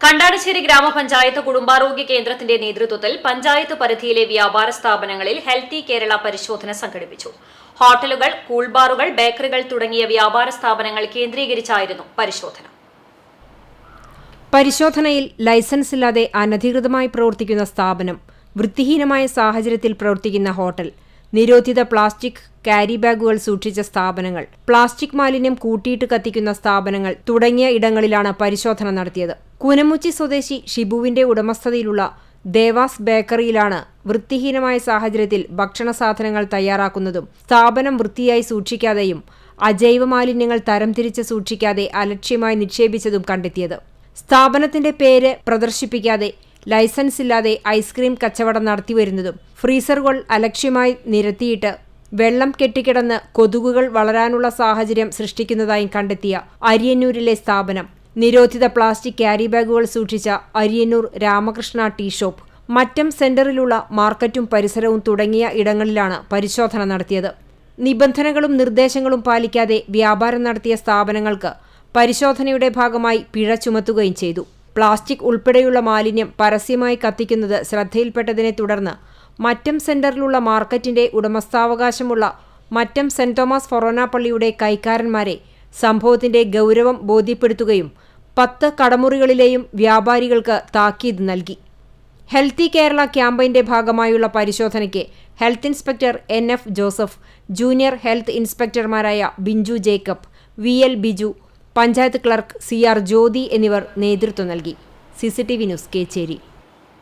കണ്ടാടശ്ശേരി ഗ്രാമപഞ്ചായത്ത് കുടുംബാരോഗ്യ കേന്ദ്രത്തിന്റെ നേതൃത്വത്തിൽ പഞ്ചായത്ത് പരിധിയിലെ വ്യാപാര സ്ഥാപനങ്ങളിൽ ഹെൽത്തി കേരള പരിശോധന സംഘടിപ്പിച്ചു. ഹോട്ടലുകൾ കൂൾബാറുകൾ ബേക്കറികൾ തുടങ്ങിയ വ്യാപാര സ്ഥാപനങ്ങൾ കേന്ദ്രീകരിച്ചായിരുന്നു പരിശോധന. പരിശോധനയിൽ ലൈസൻസ് ഇല്ലാതെ അനധികൃതമായി പ്രവർത്തിക്കുന്ന സ്ഥാപനം വൃത്തിഹീനമായ സാഹചര്യത്തിൽ പ്രവർത്തിക്കുന്ന ഹോട്ടൽ നിരോധിത പ്ലാസ്റ്റിക് ക്യാരി ബാഗുകൾ സൂക്ഷിച്ച സ്ഥാപനങ്ങൾ പ്ലാസ്റ്റിക് മാലിന്യം കൂട്ടിയിട്ട് കത്തിക്കുന്ന സ്ഥാപനങ്ങൾ തുടങ്ങിയ ഇടങ്ങളിലാണ് പരിശോധന നടത്തിയത്. കുനമുച്ചി സ്വദേശി ഷിബുവിന്റെ ഉടമസ്ഥതയിലുള്ള ദേവാസ് ബേക്കറിയിലാണ് വൃത്തിഹീനമായ സാഹചര്യത്തിൽ ഭക്ഷണ സാധനങ്ങൾ തയ്യാറാക്കുന്നതും സ്ഥാപനം വൃത്തിയായി സൂക്ഷിക്കാതെയും അജൈവ മാലിന്യങ്ങൾ തരംതിരിച്ച് സൂക്ഷിക്കാതെ അലക്ഷ്യമായി നിക്ഷേപിച്ചതും കണ്ടെത്തിയത്. സ്ഥാപനത്തിന്റെ പേര് പ്രദർശിപ്പിക്കാതെ ലൈസൻസ് ഇല്ലാതെ ഐസ്ക്രീം കച്ചവടം നടത്തിവരുന്നതും ഫ്രീസറുകൾ അലക്ഷ്യമായി നിരത്തിയിട്ട് വെള്ളം കെട്ടിക്കിടന്ന് കൊതുകുകൾ വളരാനുള്ള സാഹചര്യം സൃഷ്ടിക്കുന്നതായും കണ്ടെത്തിയ അരിയന്നൂരിലെ സ്ഥാപനം. നിരോധിത പ്ലാസ്റ്റിക് ക്യാരി ബാഗുകൾ സൂക്ഷിച്ച അരിയന്നൂർ രാമകൃഷ്ണ ടീ ഷോപ്പ് മറ്റം സെന്ററിലുള്ള മാർക്കറ്റും പരിസരവും തുടങ്ങിയ ഇടങ്ങളിലാണ് പരിശോധന നടത്തിയത്. നിബന്ധനകളും നിർദ്ദേശങ്ങളും പാലിക്കാതെ വ്യാപാരം നടത്തിയ സ്ഥാപനങ്ങൾക്ക് പരിശോധനയുടെ ഭാഗമായി പിഴ ചുമത്തുകയും ചെയ്തു. പ്ലാസ്റ്റിക് ഉൾപ്പെടെയുള്ള മാലിന്യം പരസ്യമായി കത്തിക്കുന്നത് ശ്രദ്ധയിൽപ്പെട്ടതിനെ തുടർന്ന് മറ്റം സെന്ററിലുള്ള മാർക്കറ്റിന്റെ ഉടമസ്ഥാവകാശമുള്ള മറ്റം സെന്റ് തോമസ് ഫൊറോന പള്ളിയുടെ കൈക്കാരന്മാരെ സംഭവത്തിന്റെ ഗൗരവം ബോധ്യപ്പെടുത്തുകയും പത്ത് കടമുറികളിലെയും വ്യാപാരികൾക്ക് താക്കീത് നൽകി. ഹെൽത്തി കേരള ക്യാമ്പയിന്റെ ഭാഗമായുള്ള പരിശോധനയ്ക്ക് health inspector N F Joseph junior health ഇൻസ്പെക്ടർമാരായ Binju Jacob V L Biju panchayat clerk C R Jyothi എന്നിവർ നേതൃത്വം നൽകി. C C T V news Kechery.